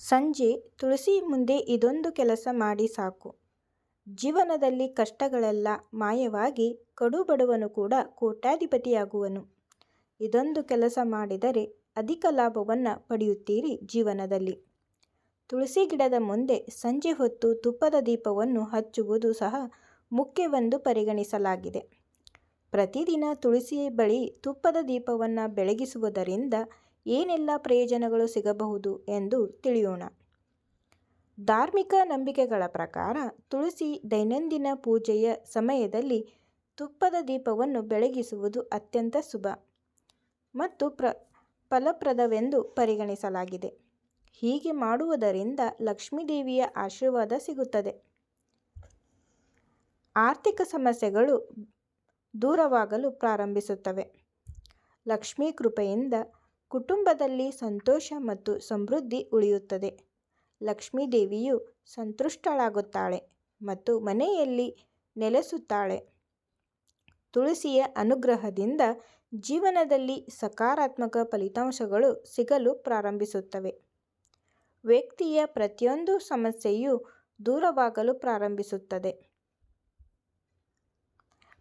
ಸಂಜೆ ತುಳಸಿ ಮುಂದೆ ಇದೊಂದು ಕೆಲಸ ಮಾಡಿ ಸಾಕು. ಜೀವನದಲ್ಲಿ ಕಷ್ಟಗಳೆಲ್ಲ ಮಾಯವಾಗಿ ಕಡುಬಡವನು ಕೂಡ ಕೋಟ್ಯಾಧಿಪತಿಯಾಗುವನು. ಇದೊಂದು ಕೆಲಸ ಮಾಡಿದರೆ ಅಧಿಕ ಲಾಭವನ್ನು ಪಡೆಯುತ್ತೀರಿ ಜೀವನದಲ್ಲಿ. ತುಳಸಿ ಗಿಡದ ಮುಂದೆ ಸಂಜೆ ಹೊತ್ತು ತುಪ್ಪದ ದೀಪವನ್ನು ಹಚ್ಚುವುದು ಸಹ ಮುಖ್ಯವೆಂದು ಪರಿಗಣಿಸಲಾಗಿದೆ. ಪ್ರತಿದಿನ ತುಳಸಿ ಬಳಿ ತುಪ್ಪದ ದೀಪವನ್ನು ಬೆಳಗಿಸುವುದರಿಂದ ಏನೆಲ್ಲ ಪ್ರಯೋಜನಗಳು ಸಿಗಬಹುದು ಎಂದು ತಿಳಿಯೋಣ. ಧಾರ್ಮಿಕ ನಂಬಿಕೆಗಳ ಪ್ರಕಾರ ತುಳಸಿ ದೈನಂದಿನ ಪೂಜೆಯ ಸಮಯದಲ್ಲಿ ತುಪ್ಪದ ದೀಪವನ್ನು ಬೆಳಗಿಸುವುದು ಅತ್ಯಂತ ಶುಭ ಮತ್ತು ಪ್ರ, ಫಲಪ್ರದವೆಂದು ಪರಿಗಣಿಸಲಾಗಿದೆ. ಹೀಗೆ ಮಾಡುವುದರಿಂದ ಲಕ್ಷ್ಮೀದೇವಿಯ ಆಶೀರ್ವಾದ ಸಿಗುತ್ತದೆ. ಆರ್ಥಿಕ ಸಮಸ್ಯೆಗಳು ದೂರವಾಗಲು ಪ್ರಾರಂಭಿಸುತ್ತವೆ. ಲಕ್ಷ್ಮೀ ಕೃಪೆಯಿಂದ ಕುಟುಂಬದಲ್ಲಿ ಸಂತೋಷ ಮತ್ತು ಸಮೃದ್ಧಿ ಉಳಿಯುತ್ತದೆ. ಲಕ್ಷ್ಮೀದೇವಿಯು ಸಂತುಷ್ಟಳಾಗುತ್ತಾಳೆ ಮತ್ತು ಮನೆಯಲ್ಲಿ ನೆಲೆಸುತ್ತಾಳೆ. ತುಳಸಿಯ ಅನುಗ್ರಹದಿಂದ ಜೀವನದಲ್ಲಿ ಸಕಾರಾತ್ಮಕ ಫಲಿತಾಂಶಗಳು ಸಿಗಲು ಪ್ರಾರಂಭಿಸುತ್ತವೆ. ವ್ಯಕ್ತಿಯ ಪ್ರತಿಯೊಂದು ಸಮಸ್ಯೆಯೂ ದೂರವಾಗಲು ಪ್ರಾರಂಭಿಸುತ್ತದೆ.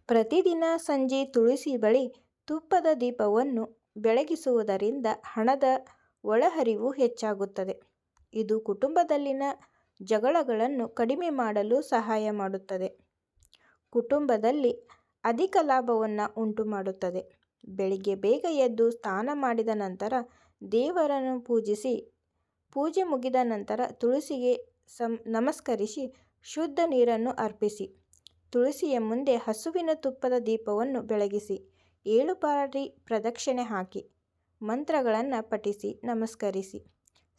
ಪ್ರತಿದಿನ ಸಂಜೆ ತುಳಸಿ ಬಳಿ ತುಪ್ಪದ ದೀಪವನ್ನು ಬೆಳಗಿಸುವುದರಿಂದ ಹಣದ ಒಳಹರಿವು ಹೆಚ್ಚಾಗುತ್ತದೆ. ಇದು ಕುಟುಂಬದಲ್ಲಿನ ಜಗಳಗಳನ್ನು ಕಡಿಮೆ ಮಾಡಲು ಸಹಾಯ ಮಾಡುತ್ತದೆ. ಕುಟುಂಬದಲ್ಲಿ ಅಧಿಕ ಲಾಭವನ್ನು ಉಂಟು ಮಾಡುತ್ತದೆ ಬೆಳಿಗ್ಗೆ ಬೇಗ ಎದ್ದು ಸ್ನಾನ ಮಾಡಿದ ನಂತರ ದೇವರನ್ನು ಪೂಜಿಸಿ, ಪೂಜೆ ಮುಗಿದ ನಂತರ ತುಳಸಿಗೆ ನಮಸ್ಕರಿಸಿ ಶುದ್ಧ ನೀರನ್ನು ಅರ್ಪಿಸಿ. ತುಳಸಿಯ ಮುಂದೆ ಹಸುವಿನ ತುಪ್ಪದ ದೀಪವನ್ನು ಬೆಳಗಿಸಿ ಏಳು ಬಾರಿ ಪ್ರದಕ್ಷಿಣೆ ಹಾಕಿ ಮಂತ್ರಗಳನ್ನು ಪಠಿಸಿ ನಮಸ್ಕರಿಸಿ.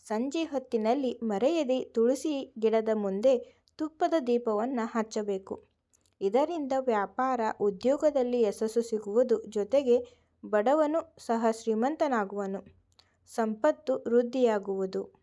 ಸಂಜೆ ಹೊತ್ತಿನಲ್ಲಿ ಮರೆಯದೆ ತುಳಸಿ ಗಿಡದ ಮುಂದೆ ತುಪ್ಪದ ದೀಪವನ್ನು ಹಚ್ಚಬೇಕು. ಇದರಿಂದ ವ್ಯಾಪಾರ, ಉದ್ಯೋಗದಲ್ಲಿ ಯಶಸ್ಸು ಸಿಗುವುದು ಜೊತೆಗೆ ಬಡವನು ಸಹ ಶ್ರೀಮಂತನಾಗುವನು. ಸಂಪತ್ತು ವೃದ್ಧಿಯಾಗುವುದು.